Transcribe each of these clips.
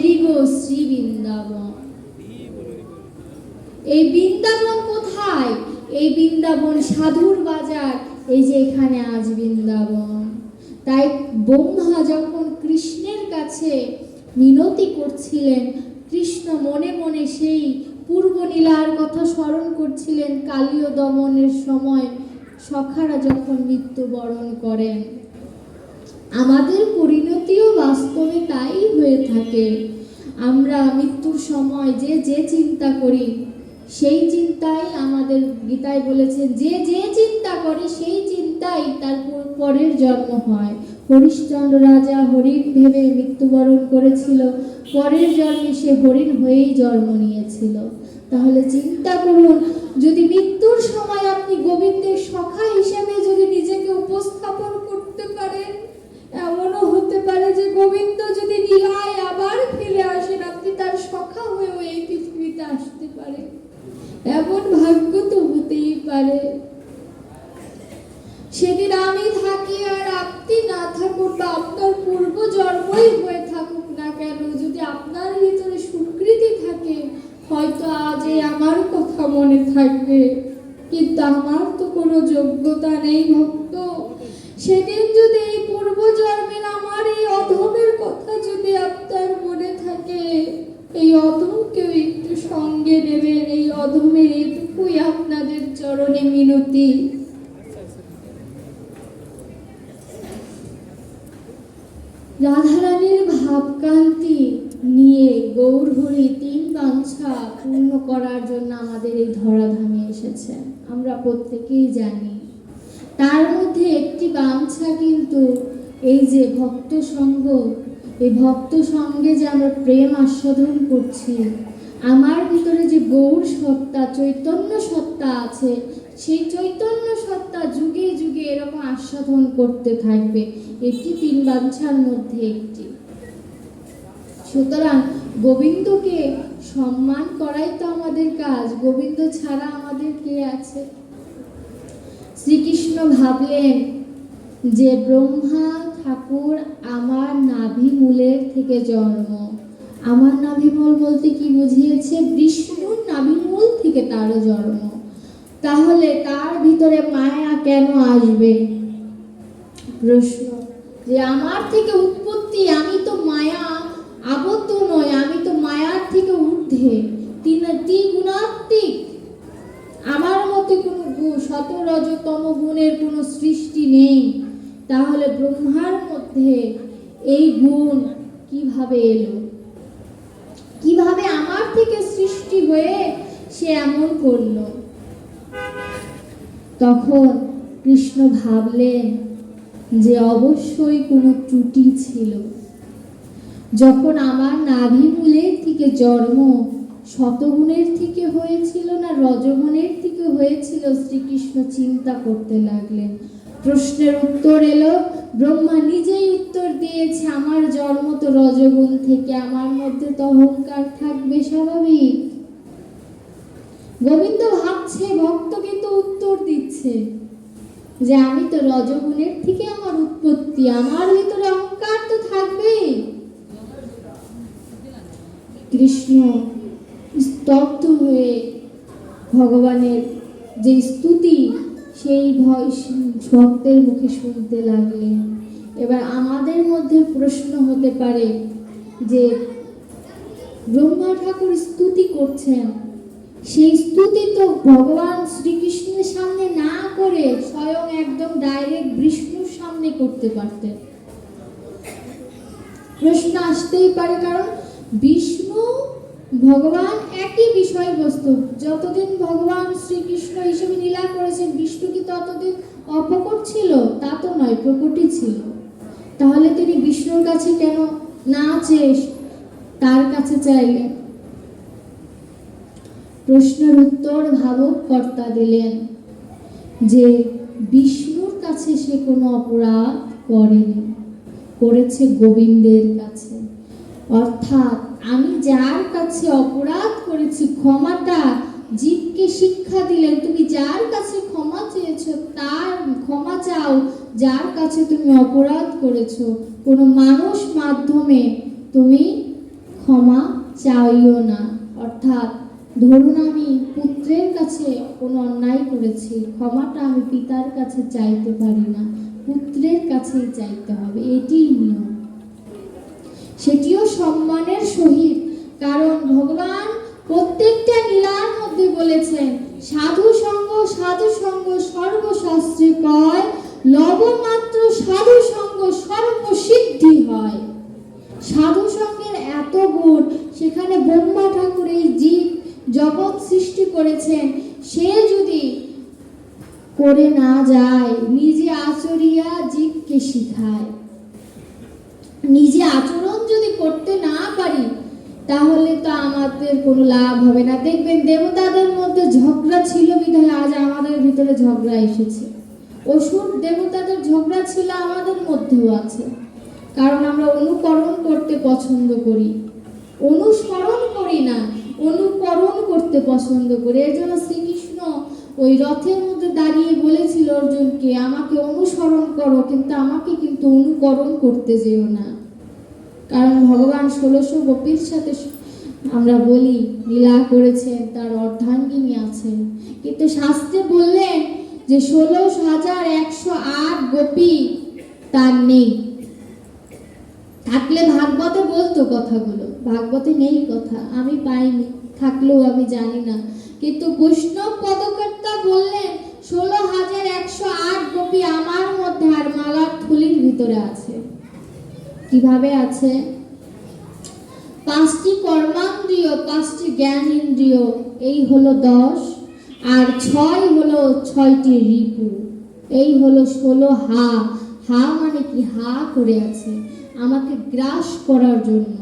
আমাদেরই গো শ্রী বৃন্দাবন এই বৃন্দাবন কোথায়? এই বৃন্দাবন সাধুর বাজার, এই যে এখানে আজ বৃন্দাবন। তাই ব্রহ্মা যখন কৃষ্ণের কাছে মিনতি করছিলেন, কৃষ্ণ মনে মনে সেই পূর্ব নীলার কথা স্মরণ করছিলেন, কালীয় দমনের সময় সখারা যখন মৃত্যুবরণ করেন। আমাদের পরিণতিও বাস্তবে তাই হয়ে থাকে। আমরা মৃত্যুর সময় যে যে চিন্তা করি, সেই চিন্তাই আমাদের গীতায় বলেছে যে যে চিন্তা করে সেই চিন্তাই তার পরের জন্ম হয়। হরিশ্চন্দ্র রাজা হরিণ ভেবে মৃত্যুবরণ করেছিল। পরের জন্মে সে হরিণ হয়েই জন্ম নিয়েছিল। তাহলে চিন্তা করুন, যদি মৃত্যুর সময় আপনি গোবিন্দের সখা হিসেবে যদি নিজেকে উপস্থাপন করতে পারেন এমনও হতে পারে যে গোবিন্দ যদি লীলায় আবার ফিরে আসেন আপনি তার সখা হয়েও এই পৃথিবীতে আসতে পারে। এমন ভাগ্য তো হতেই পারে সেদিন আমি থাকি আর আপনি না থাকুন বা আপনার পূর্ব জন্মই হয়ে থাকুক না কেন যদি আপনার ভিতরে সুকৃতি থাকে হয়তো আজ এই আমার কথা মনে থাকবে কিন্তু আমার তো কোনো যোগ্যতা নেই ভক্ত সেদিন যদি এই পূর্ব জন্মের আমার এই অধমের কথা যদি আপনার মনে থাকে এই অধমকেও একটু সঙ্গে নেবেন এই অধমের এটুকুই আপনাদের চরণে মিনতি রাধারানীর ভাবকান্তি নিয়ে গৌরহরি তিন বাঞ্ছা পূর্ণ করার জন্য আমাদের এই এসেছে। আমরা প্রত্যেকেই জানি। তার মধ্যে একটি বাঞ্ছা কিন্তু এই যে ভক্ত সঙ্গ, এই ভক্ত সঙ্গে যে আমরা প্রেম আস্বাদন করছি, আমার ভিতরে যে গৌর সত্তা, চৈতন্য সত্তা আছে, সেই চৈতন্য সত্তা যুগে যুগে এরকম আস্বাদন করতে থাকবে। এটি তিন বাঞ্ছার মধ্যে একটি। সুতরাং গোবিন্দকে সম্মান করাই তো আমাদের কাজ। গোবিন্দ ছাড়া আমাদের কে আছে? শ্রীকৃষ্ণ ভাবলেন যে ব্রহ্মা ঠাকুর আমার নাভি মূলের থেকে জন্ম। আমার নাভিমূল বলতে কি বুঝিয়েছে? বিষ্ণুর নাভিমূল থেকে তারও জন্ম। তাহলে তার ভিতরে মায়া কেন আসবে? প্রশ্ন। যে আমার থেকে উৎপত্তি, আমি তো মায়া আবদ্ধ নয় আমি তো মায়ার থেকে ঊর্ধ্বে। তিন গুণাত্মিক আমার মতে কোনো গু- শত রজতম গুণের কোনো সৃষ্টি নেই। তাহলে ব্রহ্মার মধ্যে এই গুণ কীভাবে এলো? কীভাবে আমার থেকে সৃষ্টি হয়ে সে এমন করল? তখন কৃষ্ণ ভাবলেন যে অবশ্যই কোনো ত্রুটি ছিল। যখন আমার নাভি মূলের থেকে জন্ম, শতগুণের থেকে হয়েছিল না রজগুণের থেকে হয়েছিল শ্রীকৃষ্ণ চিন্তা করতে লাগলেন। প্রশ্নের উত্তর এলো, ব্রহ্মা নিজেই উত্তর দিয়েছে, আমার জন্ম তো রজগুণ থেকে, আমার মধ্যে তো অহংকার থাকবে স্বাভাবিক। গোবিন্দ ভাবছে ভক্ত কিন্তু উত্তর দিচ্ছে যে আমি তো রজগুণের থেকে আমার উৎপত্তি, আমার ভিতরে অহংকার তো থাকবেই। কৃষ্ণ স্তব্ধ হয়ে ভগবানের যে স্তুতি, সেই ভক্তের মুখে শুনতে লাগলেন। এবার আমাদের মধ্যে প্রশ্ন হতে পারে যে, ব্রহ্মা ঠাকুর স্তুতি করছেন, সেই স্তুতি তো ভগবান শ্রীকৃষ্ণের সামনে না করে স্বয়ং একদম ডাইরেক্ট বিষ্ণুর সামনে করতে পারতেন। প্রশ্ন আসতেই পারে, কারণ বিষ্ণু, ভগবান একই বিষয়বস্তু। যতদিন ভগবান শ্রীকৃষ্ণ হিসেবে লীলা করেছেন, বিষ্ণু কি ততদিন অপকট ছিল? তা তো নয়, প্রকটই ছিল। তাহলে তিনি বিষ্ণুর কাছে কেন না চেয়ে তার কাছে চাইলেন? প্রশ্নের উত্তর ভাবক কর্তা দিলেন যে, বিষ্ণুর কাছে সে কোনো অপরাধ করেনি। করেছে গোবিন্দের কাছে। অর্থাৎ আমি যার কাছে অপরাধ করেছি, ক্ষমাটা জীবকে শিক্ষা দিলেন, তুমি যার কাছে ক্ষমা চেয়েছ, তার ক্ষমা চাও, যার কাছে তুমি অপরাধ করেছ। কোনো মানুষ মাধ্যমে তুমি ক্ষমা চাইও না। অর্থাৎ ধরুন আমি পুত্রের কাছে কোনো অন্যায় করেছি, ক্ষমাটা আমি পিতার কাছে চাইতে পারি না, পুত্রের কাছেই চাইতে হবে, এটিই নিয়ম। সেটিও সম্মানের সহিত, কারণ ভগবান প্রত্যেকটা লীলার মধ্যে বলেছেন, সাধু সঙ্গ সাধু সঙ্গ সর্বশাস্ত্রে কয় লবমাত্র সাধু সঙ্গ সর্বসিদ্ধি হয়। সাধু সঙ্গের এত গুণ, সেখানে ব্রহ্মা ঠাকুর এই জীব জগৎ সৃষ্টি করেছেন, সে যদি করে না যায়, নিজে আচরিয়া জীবকে শিখায়। নিজে আচরণ যদি করতে না পারি, তাহলে তো আমাদের কোনো লাভ হবে না। দেখবেন দেবতাদের মধ্যে ঝগড়া ছিল বিধায় আজ আমাদের ভিতরে ঝগড়া এসেছে। অসুর দেবতাদের ঝগড়া ছিল আমাদের মধ্যেও আছে। কারণ আমরা অনুকরণ করতে পছন্দ করি। অনুসরণ করি না, অনুকরণ করতে পছন্দ করি। এর জন্য শ্রীকৃষ্ণ ওই রথের মধ্যে দাঁড়িয়ে বলেছিল অর্জুনকে, আমাকে অনুসরণ করো, কিন্তু আমাকে কিন্তু অনুকরণ করতে যেও না। কারণ ভগবান ষোলোশো গোপীর সাথে আমরা বলি, লীলা করেছেন, তার অর্ধাঙ্গিনী আছেন। কিন্তু শাস্ত্রে বললেন যে ষোলো হাজার একশো আট গোপী তার নেই। থাকলে ভাগবতে বলতো কথাগুলো। ভাগবতে নেই কথা, আমি পাইনি, থাকলেও আমি জানি না। কিন্তু বৈষ্ণব পদকর্তা বললেন ষোলো হাজার একশো আট গোপী আমার মধ্যে আর মালার থলির ভিতরে আছে। কীভাবে আছে? পাঁচটি কর্মান্দ্রিয়, পাঁচটি জ্ঞান ইন্দ্রিয় এই হলো দশ, আর ছয় হলো ছয়টি রিপু, এই হলো ষোলো হা। হা মানে কি? হা করে আছে। আমাকে গ্রাস করার জন্য।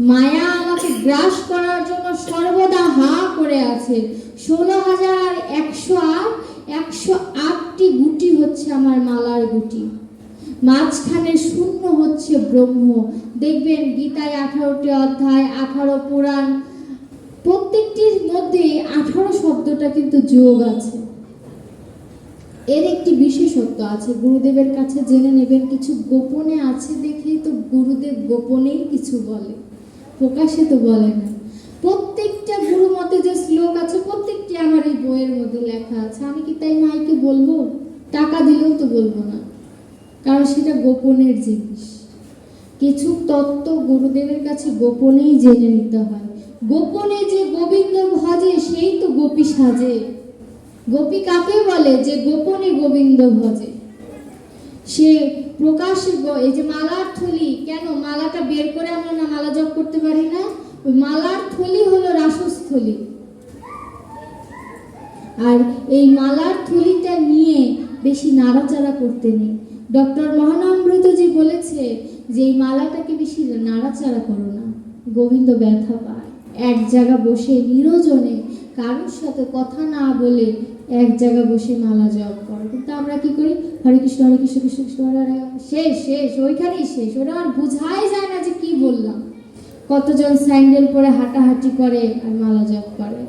মায়া আমাকে গ্রাস করার জন্য সর্বদা হা করে আছে। ষোলো হাজার একশো আট, একশো আটটি গুটি হচ্ছে আমার মালার গুটি। মাঝখানে শূন্য হচ্ছে ব্রহ্ম। দেখবেন গীতায় আঠারোটি অধ্যায়, আঠারো পুরাণ, প্রত্যেকটির মধ্যে আঠারো শব্দটা কিন্তু যোগ আছে। এর একটি বিশেষত্ব আছে, গুরুদেবের কাছে জেনে নেবেন, কিছু গোপনে আছে দেখেই তো গুরুদেব গোপনেই কিছু বলে। প্রকাশে তো বলে না। প্রত্যেকটা গুরু মতে যে শ্লোক আছে, প্রত্যেকটি আমার এই বইয়ের মধ্যে লেখা আছে। আমি কি তাই মাইকে বলব? টাকা দিলেও তো বলব না। কারণ সেটা গোপনের জিনিস। কিছু তত্ত্ব গুরুদেবের কাছে গোপনেই জেনে নিতে হয়। গোপনে যে গোবিন্দ ভজে, সেই তো গোপী সাজে। গোপী কাকে বলে যে গোপনে গোবিন্দ ভজে? সে প্রকাশ্যে এই যে মালার থলি, কেন? মালাটা বের করে আমরা না মালা জপ করতে পারি না? ওই মালার থলি হলো রাসস্থলি। আর এই মালার থলিটা নিয়ে বেশি নাড়াচাড়া করতে নেই। ডক্টর মহানামৃতজি বলেছে যে এই মালাটাকে বেশি নাড়াচাড়া করো না। গোবিন্দ ব্যথা পায়। এক জায়গা বসে নিরজনে কারোর সাথে কথা না বলে এক জায়গা বসে মালা জপ করো। কিন্তু আমরা কি করি? হরে কৃষ্ণ হরে কৃষ্ণ কৃষ্ণ কৃষ্ণ, হরে শেষ শেষ, ওইখানেই শেষ। ওটা আর বোঝাই যায় না যে কি বললাম। কতজন স্যান্ডেল পরে হাঁটাহাঁটি করে আর মালা জপ করে।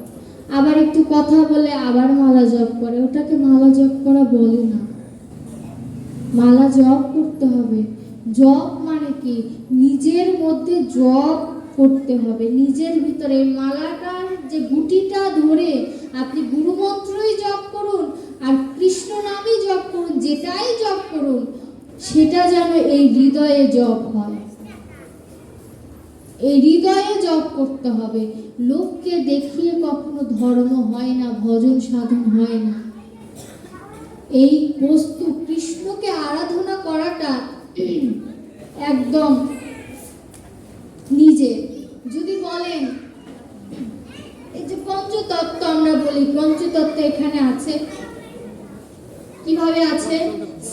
আবার একটু কথা বলে আবার মালা জপ করে। ওটাকে মালা জপ করা বলে না। মালা জপ করতে হবে। জপ মানে কি? নিজের মধ্যে জপ করতে হবে। নিজের ভিতরে মালাটার যে গুটিটা ধরে আপনি গুরুমন্ত্রই জপ করুন আর কৃষ্ণ নামই জপ করুন, যেটাই জপ করুন, সেটা যেন এই হৃদয়ে জপ হয়। এই হৃদয়ে জপ করতে হবে। লোককে দেখিয়ে কখনো ধর্ম হয় না, ভজন সাধন হয় না। এই বস্তু কৃষ্ণকে আরাধনা করাটা একদম নিজে। যদি বলেন, এই যে পঞ্চতত্ত্ব আমরা বলি, পঞ্চতত্ত্ব এখানে আছে। কীভাবে আছে?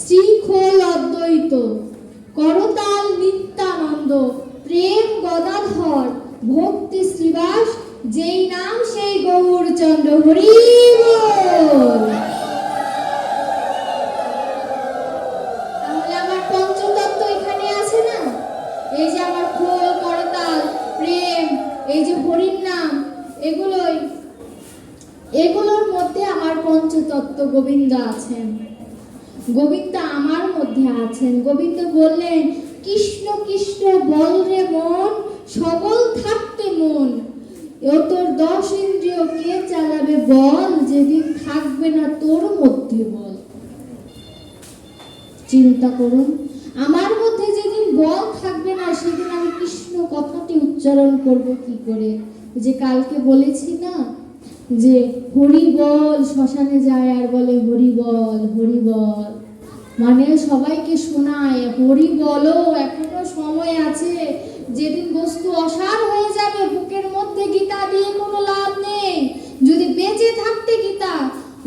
শ্রীখোল অদ্বৈত, করতাল নিত্যানন্দ, প্রেম গদাধর, ভক্তি শ্রীবাস, যেই নাম সেই গৌরচন্দ্র। হরি এই যে হরির নাম, এগুলোই, এগুলোর মধ্যে আমার পঞ্চতত্ত্ব গোবিন্দ আছেন। গোবিন্দ আমার মধ্যে আছেন। গোবিন্দ বললেন, কৃষ্ণ কৃষ্ণ, বল রে মন, সবল থাকতে মন। ও তোর দশ ইন্দ্রিয় কে চালাবে বল? যেদিন থাকবে না তোর মধ্যে বল। চিন্তা করুন, আমার মধ্যে যেদিন বল থাকবে না, সেদিন আমি কৃষ্ণ কথাটি উচ্চারণ করব কি করে? যে কালকে বলেছি না যে হরি বল শ্মশানে যায় আর বলে হরি বল হরি বল মানে সবাইকে শোনায় হরি বলো এখনও সময় আছে। যেদিন বস্তু অসার হয়ে যাবে, বুকের মধ্যে গীতা দিয়ে কোনো লাভ নেই। যদি বেঁচে থাকতে গীতা,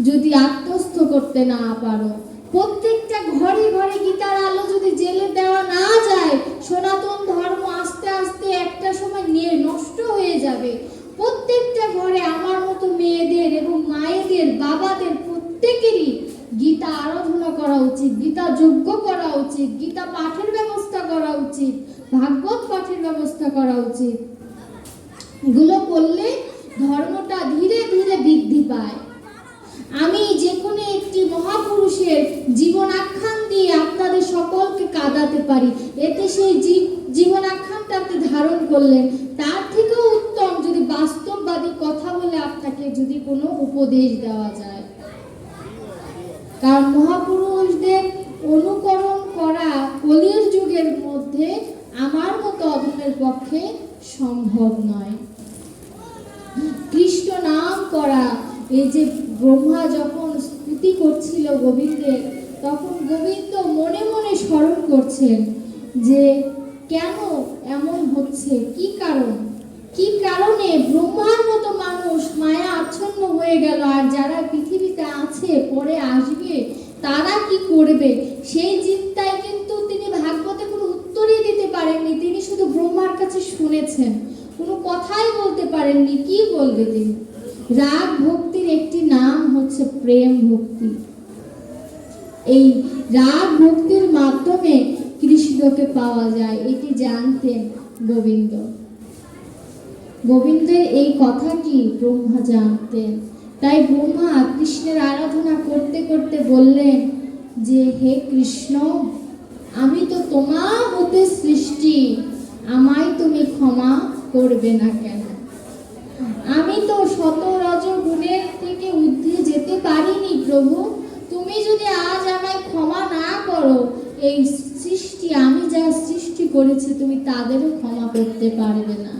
যদি আত্মস্থ করতে না পারো। প্রত্যেকটা ঘরে ঘরে গীতার আলো যদি জেলে দেওয়া না যায়, সনাতন ধর্ম আস্তে আস্তে একটা সময় নিয়ে নষ্ট হয়ে যাবে। প্রত্যেকটা ঘরে আমার মতো মেয়েদের এবং মায়েদের, বাবাদের প্রত্যেকেরই গীতা আরাধনা করা উচিত, গীতা যজ্ঞ করা উচিত, গীতা পাঠের ব্যবস্থা করা উচিত, ভাগবত পাঠের ব্যবস্থা করা উচিত। এগুলো করলে ধর্মটা ধীরে ধীরে বৃদ্ধি পায়। আমি যে কোনো একটি মহাপুরুষের জীবন আখ্যান দিয়ে আপনাদের সকলকে কাঁদাতে পারি। এতে সেই জীব- জীবন আখ্যানটাকে ধারণ করলেন তার থেকেও উত্তম যদি বাস্তববাদী কথা বলে আপনাকে যদি কোনো উপদেশ দেওয়া যায়। কারণ মহাপুরুষদের অনুকরণ করা কলির যুগের মধ্যে আমার মতো অধমের পক্ষে সম্ভব নয়। কৃষ্ণ নাম করা এই যে ব্রহ্মা যখন স্তুতি করছিল গোবিন্দের, তখন গোবিন্দ মনে মনে স্মরণ করছেন যে, কেন এমন হচ্ছে? কি কারণ? কি কারণে ব্রহ্মার মতো মানুষ মায়া আচ্ছন্ন হয়ে গেল? আর যারা পৃথিবীতে আছে, পরে আসবে, তারা কি করবে? সেই চিন্তায় কিন্তু তিনি ভাগবতে কোনো উত্তরই দিতে পারেননি। তিনি শুধু ব্রহ্মার কাছে শুনেছেন। কোনো কথাই বলতে পারেননি। কি বলবে তিনি? রাগ ভক্তির একটি নাম হচ্ছে প্রেম ভক্তি। এই রাগ ভক্তির মাধ্যমে কৃষ্ণকে পাওয়া যায়, এটি জানতেন গোবিন্দ। গোবিন্দের এই কথাটি ব্রহ্মা জানতেন? তাই ব্রহ্মা কৃষ্ণের আরাধনা করতে করতে বললেন যে, হে কৃষ্ণ, আমি তো তোমার হতে সৃষ্টি, আমায় তুমি ক্ষমা করবে না কেন? আমি তো শত রজ গুণের থেকে ঊর্ধ্বে যেতে পারিনি, প্রভু। তুমি যদি আজ আমায় ক্ষমা না করো, এই সৃষ্টি, আমি যা সৃষ্টি করেছি, তুমি তাদেরও ক্ষমা করতে পারবে না।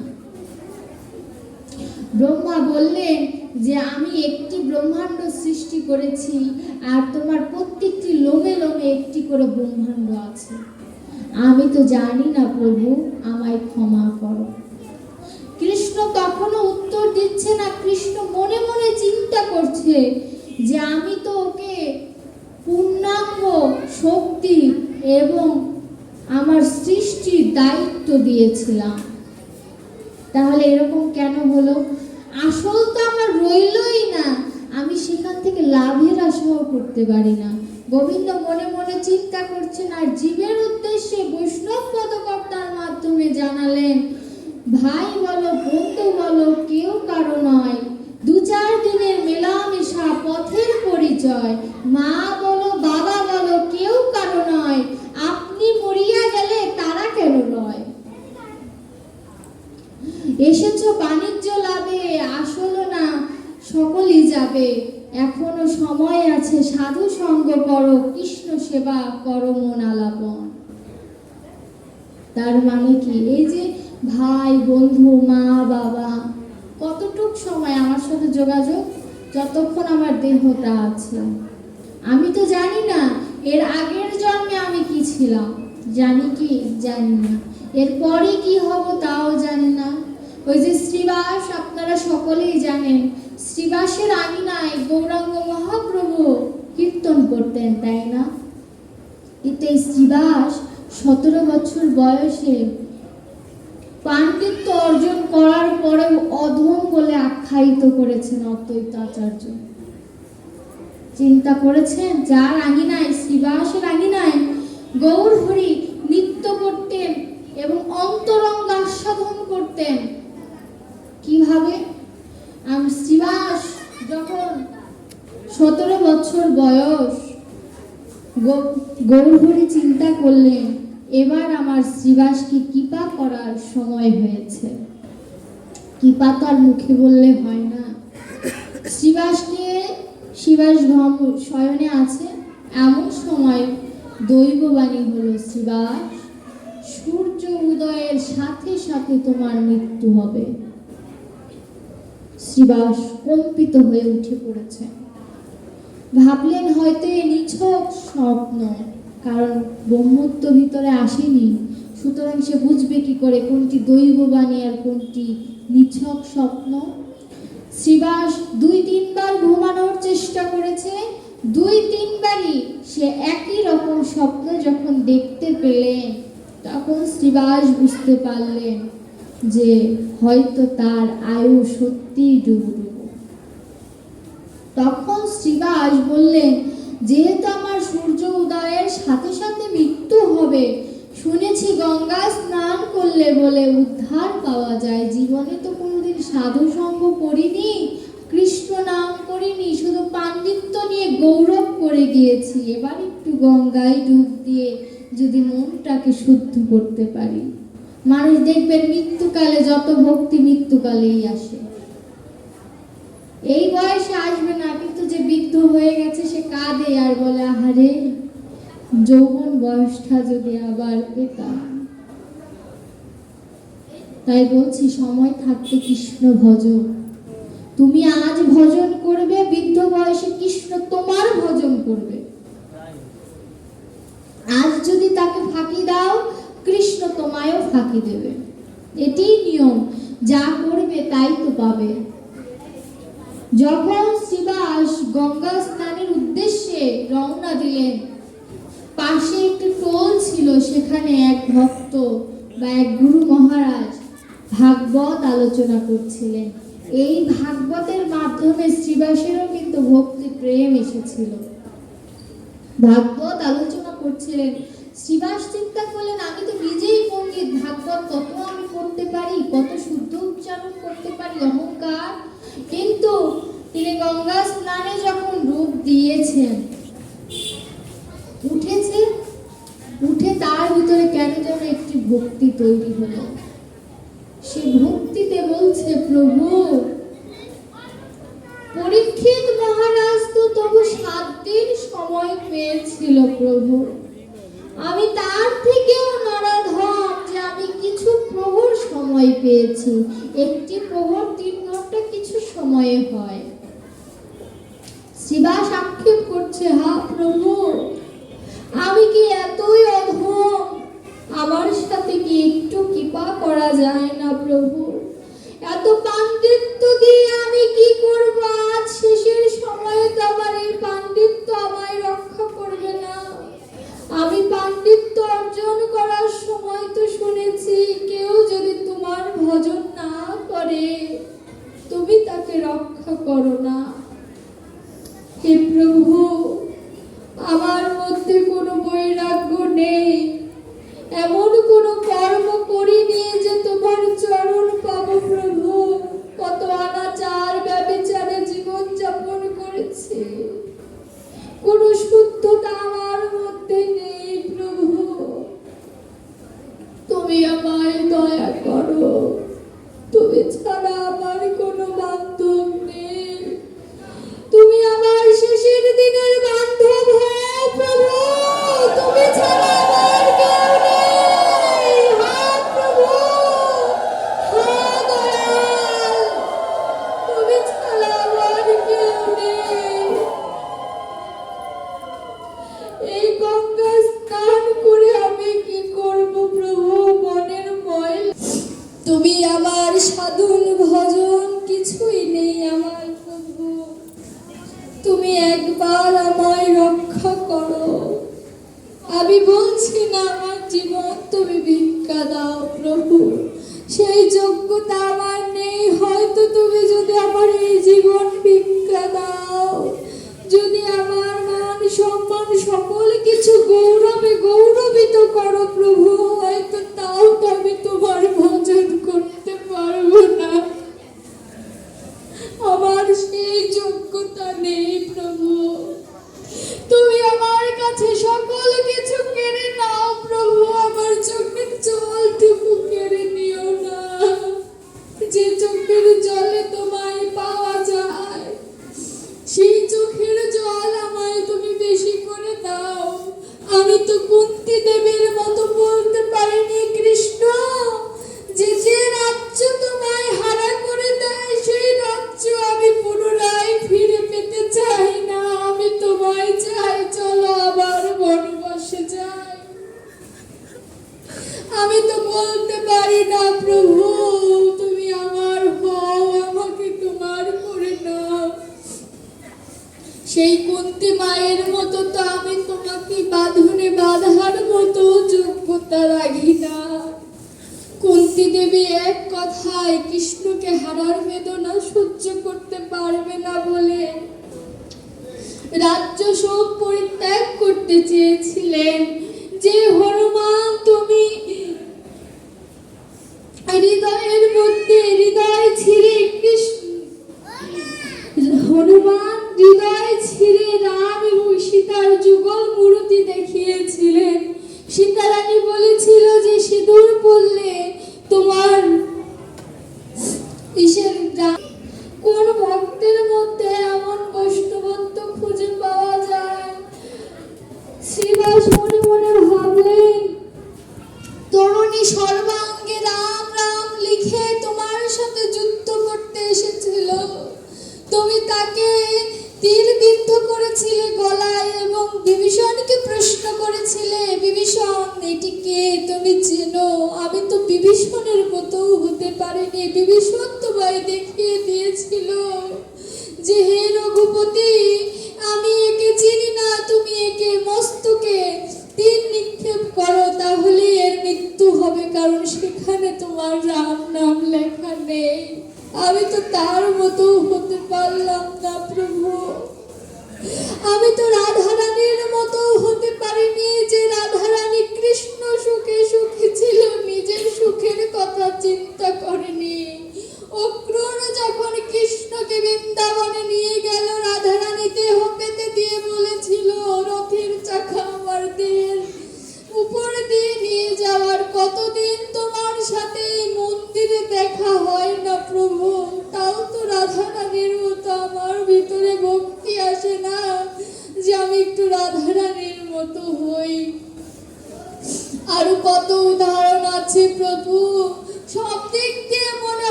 ব্রহ্মা বললেন যে, আমি একটি ব্রহ্মাণ্ড সৃষ্টি করেছি, আর তোমার প্রত্যেকটি লোমে লোমে একটি করে ব্রহ্মাণ্ড আছে। আমি তো জানি না, প্রভু, আমায় ক্ষমা করো। কৃষ্ণ তখনও উত্তর দিচ্ছে না, কৃষ্ণ মনে মনে চিন্তা করছে যে আমি তো ওকে পূর্ণাঙ্গ শক্তি এবং আমার সৃষ্টির দায়িত্ব দিয়েছিলাম। তাহলে এরকম কেন হলো? আসল তো আমার রইলই না, আমি সেখান থেকে লাভের আশাও করতে পারি না। গোবিন্দ মনে মনে চিন্তা করছেন, আর জীবের উদ্দেশ্যে বৈষ্ণব পদকর্তার মাধ্যমে জানালেন ভাই বলো বন্ধু বলো, কেউ কারও নয়। দু চার দিনের মেলামেশা, পথের পরিচয়। মা বলো, বাবা বলো, কেউ কারও নয়। আপনি মরিয়া গেলে তারা কেন নয়? এসেছ বাণিজ্য লাভে, আসলো না সকলই যাবে। এখনও সময় আছে, সাধু সঙ্গ করো, কৃষ্ণ সেবা করো মন আলাপন। তার মানে কি? এই যে ভাই, বন্ধু, মা, বাবা, কতটুক সময় আমার সাথে যোগাযোগ, যতক্ষণ আমার দেহটা আছে। আমি তো জানি না এর আগের জন্মে আমি কি ছিলাম। জানি কি? জানি না। এরপরে কি হব তাও জানি না। ওই যে শ্রীবাস, আপনারা সকলেই জানেন, শ্রীবাসের আঙিনায় গৌরাঙ্গ মহাপ্রভু কীর্তন করতেন, তাই না? এতে শ্রীবাস সতেরো বছর বয়সে পাণ্ডিত্য অর্জন করার পরেও অধম বলে আখ্যায়িত করেছেন অদ্বৈত আচার্য চিন্তা করেছেন যার আঙিনায় শ্রীবাসের আঙিনায় গৌর হরি নৃত্য করতেন এবং অন্তরঙ্গ আস্বাদন করতেন। কীভাবে? আমি শ্রীবাস যখন সতেরো বছর বয়স গৌরহরি চিন্তা করলেন এবার আমার শ্রীবাসকে কৃপা করার সময় হয়েছে। কৃপা তো আর মুখে বললে হয় না। শ্রীবাসকে শিবাস ভ্রম শয়নে আছে, এমন সময় দৈববাণী হলো, শ্রীবাস, সূর্য উদয়ের সাথে সাথে তোমার মৃত্যু হবে। শ্রীবাস কম্পিত হয়ে উঠে পড়েছে। ভাবলেন হয়তো এ নিছক স্বপ্ন। কারণ ব্রহ্মত্ব ভিতরে আসেনি, সুতরাং সে বুঝবে কি করে কোনটি দৈব বাণী আর কোনটি নিছক স্বপ্ন। শ্রীবাস দুই তিনবার ঘুমানোর চেষ্টা করেছে, দুই তিনবারই সে একই রকম স্বপ্ন যখন দেখতে পেলেন, তখন শ্রীবাস বুঝতে পারলেন যে হয়তো তার আয়ু সত্যিই ডুবু তখন শ্রীবাস বললেন যেহেতু আমার সূর্য উদয়ের সাথে সাথে মৃত্যু হবে, শুনেছি গঙ্গা স্নান করলে বলে উদ্ধার পাওয়া যায়। জীবনে তো কোনোদিন সাধু সঙ্গ করিনি, কৃষ্ণ নাম করিনি, শুধু পাণ্ডিত্য নিয়ে গৌরব করে গিয়েছি। এবার একটু গঙ্গায় ডুব দিয়ে যদি মনটাকে শুদ্ধ করতে পারি। মানুষ দেখবেন মৃত্যুকালে যত ভক্তি মৃত্যুকালেই আসে। এই বয়সে আসবে না, কিন্তু যে বৃদ্ধ হয়ে গেছে, সে কাঁদে আর বলে, আহারে, যৌবন বয়সটা যদি আবার পেতাম। তাই বলছি, সময় থাকতে কৃষ্ণ ভজন। তুমি আজ ভজন করবে, বৃদ্ধ বয়সে কৃষ্ণ তোমার ভজন করবে। আজ যদি তাকে ফাঁকি দাও, কৃষ্ণ তোমায়ও ফাঁকি দেবে। এটাই নিয়ম, যা করবে তাই তো পাবে। যখন শিবাস গঙ্গা স্নানের উদ্দেশ্যে রওনা দিলেন, পাশে একটি টোল ছিল, সেখানে এক ভক্ত বা এক গুরু মহারাজ ভাগবত আলোচনা করছিলেন। এই ভাগবতের মাধ্যমে শ্রীবাসেরও কিন্তু ভক্তি, প্রেম এসেছিল। ভাগবত আলোচনা করছিলেন শ্রীবাস চিন্তা করলেন, আমি তো নিজেই পণ্ডিত, ভাগবত কত আমি করতে পারি, কত শুদ্ধ উচ্চারণ করতে পারি, অহংকার? কিন্তু তিনি গঙ্গা স্নানে যখন রূপ দিয়েছেন, উঠেছে, উঠে তার ভিতরে কেন যেন একটি ভক্তি তৈরি হলো। সে ভক্তিতে বলছে, প্রভু, পরীক্ষিত মহারাজ তো তবু সাত দিন সময় পেয়েছিল প্রভু। আমি তার থেকেও নরাধম যে আমি কিছু প্রহর সময় পেয়েছি। একটি প্রহর তিন ঘণ্টা কিছু সময়ে হয়। শিবাস সাক্ষেপ করছে, হা প্রভু, আমি কি এতই অধম? আমার সাথে কি একটু কৃপা করা যায় না প্রভু? এত পাণ্ডিত্য দিয়ে আমি কি করব? আজ শেষের সময়ে আমার এই পাণ্ডিত্য আমায় রক্ষা করবে না। আমি পাণ্ডিত্য অর্জন করার সময় তো শুনেছি কেউ যদি তোমার ভজন না করে, তুমি তাকে রক্ষা করো না। হে প্রভু, আমার মধ্যে তুমি একবার আমায় রক্ষা করো। আমি বলছি না, আমার জীবন তুমি ভিক্ষা দাও প্রভু। সেই যোগ্যতা আমার নেই, হয়তো তুমি যদি আমার এই জীবন ভিক্ষা দাও। যদি আমার মান, সম্মান, সকল কিছু গৌরবে গৌরবিত করো প্রভু। আমার সেই যোগ্যতা নেই প্রভু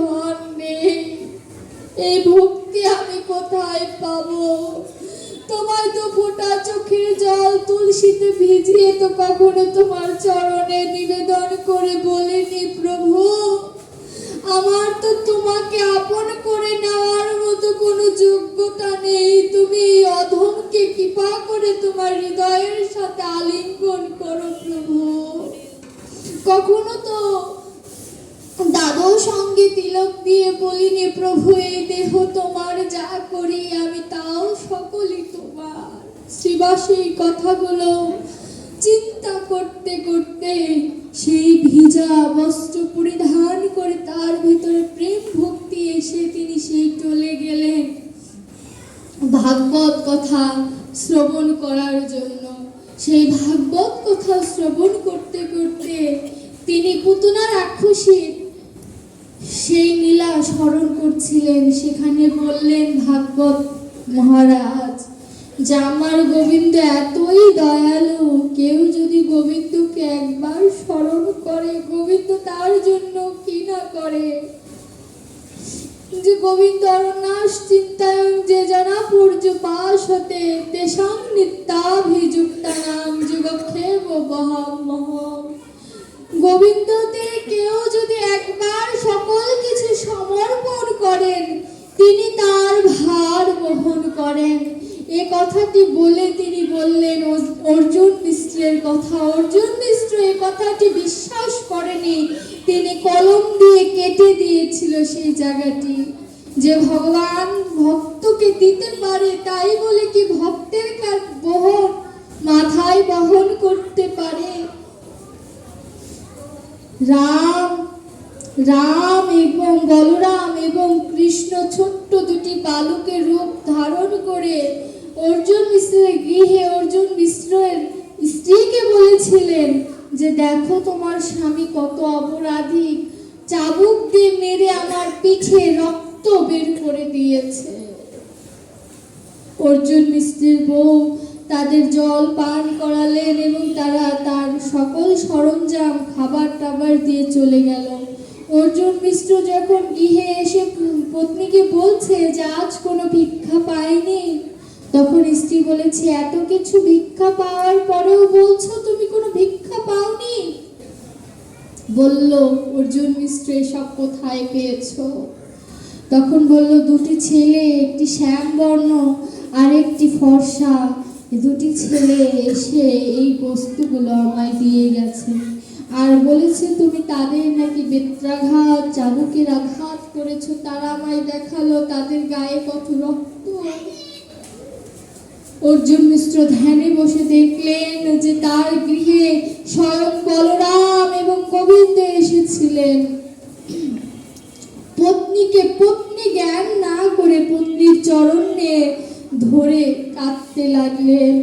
ভক্তি নেই। এই ভক্তি আমি কোথায় পাবো? তোমার তো ফোটা চোখের জল তুলসীতে ভিজিয়ে তো কখনো তোমার চরণে নিবেদন করে বলিনি প্রভু। আমার তো তোমাকে আপন করে নেওয়ার মতো কোনো যোগ্যতা নেই। তুমি এই অধমকে কৃপা করে তোমার হৃদয়ের সাথে আলিঙ্গন করো প্রভু। কখনো তো দাদু সঙ্গে তিলক দিয়ে বলিনি প্রভু, এই দেহ তোমার যা করি আমি তাও সকলই তোমার। শ্রীবাস এই কথাগুলো চিন্তা করতে করতে সেই ভিজা বস্ত্র পরিধান করে তার ভিতরে প্রেম ভক্তি এসে তিনি সেই টলে গেলেন। ভাগবত কথা শ্রবণ করার জন্য। সেই ভাগবত কথা শ্রবণ করতে করতে তিনি পুতনা রাক্ষসীর সেই নীলা স্মরণ করছিলেন। সেখানে বললেন, ভাগবত মহারাজ, যে আমার গোবিন্দ এতই দয়ালু, কেউ যদি গোবিন্দকে একবার স্মরণ করে, গোবিন্দ তার জন্য কি না করে? যে গোবিন্দ অরণ্যাস চিন্তায়ং যে জানা পূর্য পাশ হতে, তেষাং নিত্যাভিযুক্তানাং যুগক্ষেম বহাম মহম। গোবিন্দতে কেউ যদি একবার সকল কিছু সমর্পণ করেন, তিনি তার ভার বহন করেন। এ কথাটি বলে তিনি বললেন অর্জুন মিশ্রের কথা, অর্জুন মিশ্র এ কথাটি বিশ্বাস করেনি। তিনি কলম দিয়ে কেটে দিয়েছিল সেই জায়গাটি। যে ভগবান ভক্তকে দিতে পারে তাই বলে কি ভক্তের কাজ বহন, মাথায় বহন করতে পারে? রাম রাম এবং বলরাম এবং কৃষ্ণ ছোট্ট দুটি বালকের রূপ ধারণ করে অর্জুন মিশ্রের গৃহে অর্জুন মিশ্রের স্ত্রীকে বলেছিলেন যে, দেখো তোমার স্বামী কত অপরাধী। চাবুক দিয়ে মেরে আমার পিঠে রক্ত বের করে দিয়েছে। অর্জুন মিস্ত্রির বউ তাদের জল পান করালেন এবং তারা তার সকল সরঞ্জাম খাবার টাবার দিয়ে চলে গেল। অর্জুন মিশ্র যখন গৃহে এসে পত্নীকে বলছে যে, আজ কোনো ভিক্ষা পাইনি? তখন স্ত্রী বলেছে, এত কিছু ভিক্ষা পাওয়ার পরেও বলছো তুমি কোনো ভিক্ষা পাওনি? বলল, অর্জুন মিশ্র, এসব কোথায় পেয়েছ? তখন বলল, দুটি ছেলে, একটি শ্যামবর্ণ আর একটি ফর্সা। দুটি ছেলে এসে এই বস্তুগুলো আমায় দিয়ে গেছে। আর বলেছে, তুমি তাদের নাকি বেত্রাঘাত চাবুকের আঘাত করেছ? তারা আমায় দেখাল, তাদের গায়ে কত রক্ত। অর্জুন মিশ্র ধ্যানে বসে দেখলেন যে তার গৃহে স্বয়ং বলরাম এবং গোবিন্দ এসেছিলেন। পত্নীকে পত্নী জ্ঞান না করে পত্নীর চরণ ধরে কাঁদতে লাগলেন।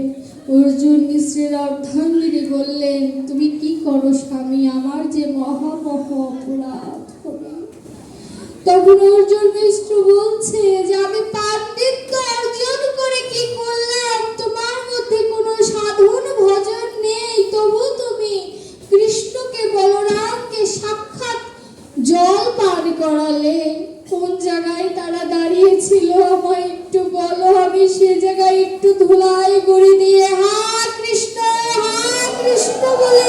অর্জুন মিশ্রের অর্ধাঙ্গিনী বললেন, তুমি কি করো স্বামী? আমার যে মহা মহা অপরাধ তখন অর্জুন মিশ্র বলছে যে, আমি পাণ্ডিত্য অর্জন করে কি করলাম? তোমার মধ্যে কোনো সাধন ভজন নেই। তবু তুমি কৃষ্ণকে, বলরামকে সাক্ষাৎ জল পান করালে। জায়গায় তারা দাঁড়িয়ে ছিল, আমায় একটু বলো, আমি সে জায়গায় একটু ধুলাই গড়ি দিয়ে, হা কৃষ্ণ হা কৃষ্ণ বলে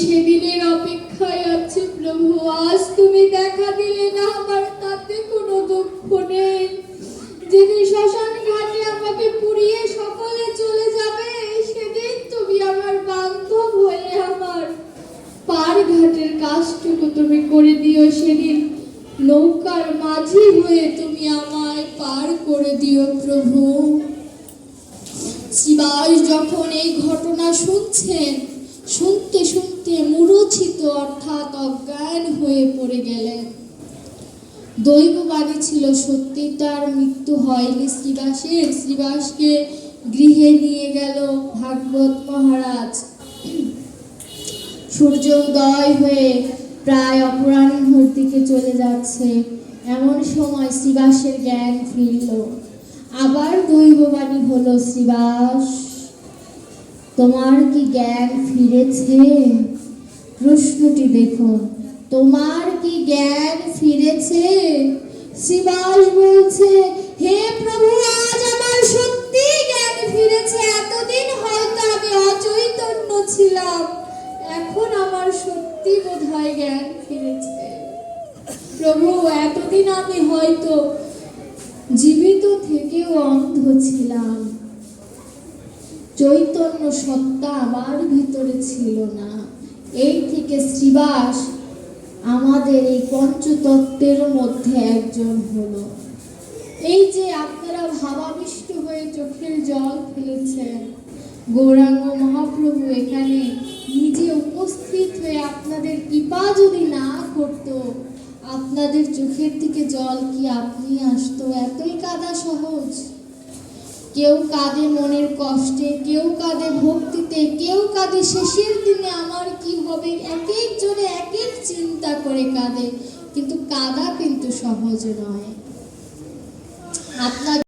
সেদিনের অপেক্ষায় আছি প্রভু। আজ তুমি দেখা দিলে না, আমার তাতে কোনো দুঃখ নেই। যেদিন শ্মশান ঘাটে আমাকে পুড়িয়ে সকলে চলে যাবে, সেদিন তুমি আমার বান্ধব হয়ে আমার পার ঘাটের কাজটুকু তুমি করে দিও। সেদিন নৌকার মাঝি হয়ে তুমি আমায় পার করে দিও প্রভু। শিবাস যখন এই ঘটনা শুনছেন, শুনতে শুনতে মূরছিত অর্থাৎ অজ্ঞান হয়ে পড়ে গেলেন। দৈববাণী ছিল সত্যি, তার মৃত্যু হয়নি শ্রীবাসের। শ্রীবাসকে গৃহে নিয়ে গেল ভাগবত মহারাজ। সূর্য উদয় হয়ে প্রায় অপরাহ্নর দিকে চলে যাচ্ছে। এমন সময় শ্রীবাসের জ্ঞান ফিরল। আবার দৈববাণী হলো, শ্রীবাস, তোমার কি জ্ঞান ফিরেছে? প্রশ্নটি দেখুন তোমার কি জ্ঞান ফিরেছে? শিবাস বলছে, হে প্রভু, আজ আমার সত্যি জ্ঞান ফিরেছে। এতদিন হয়তো আমি অচৈতন্য ছিলাম। এখন আমার সত্যি বোধহয় জ্ঞান ফিরেছে। প্রভু, এতদিন আমি হয়তো জীবিত থেকেও অন্ধ ছিলাম। চৈতন্য সত্তা আমার ভিতরে ছিল না। এই থেকে শ্রীবাস আমাদের এই পঞ্চতত্ত্বের মধ্যে একজন হলো। এই যে আপনারা ভাবাবিষ্ট হয়ে চোখের জল ফেলেছেন, গৌরাঙ্গ মহাপ্রভু এখানে নিজে উপস্থিত হয়ে আপনাদের কৃপা যদি না করত, আপনাদের চোখের দিকে জল কি আপনি আসতো? এতই কাদা সহজ। কেউ কাঁদে মনের কষ্টে, কেউ কাঁদে ভক্তিতে, কেউ কাঁদে শেষের দিনে আমার কি হবে? এক একজনে এক এক চিন্তা করে কাঁদে। কিন্তু কাঁদা কিন্তু সহজ নয়। আপনার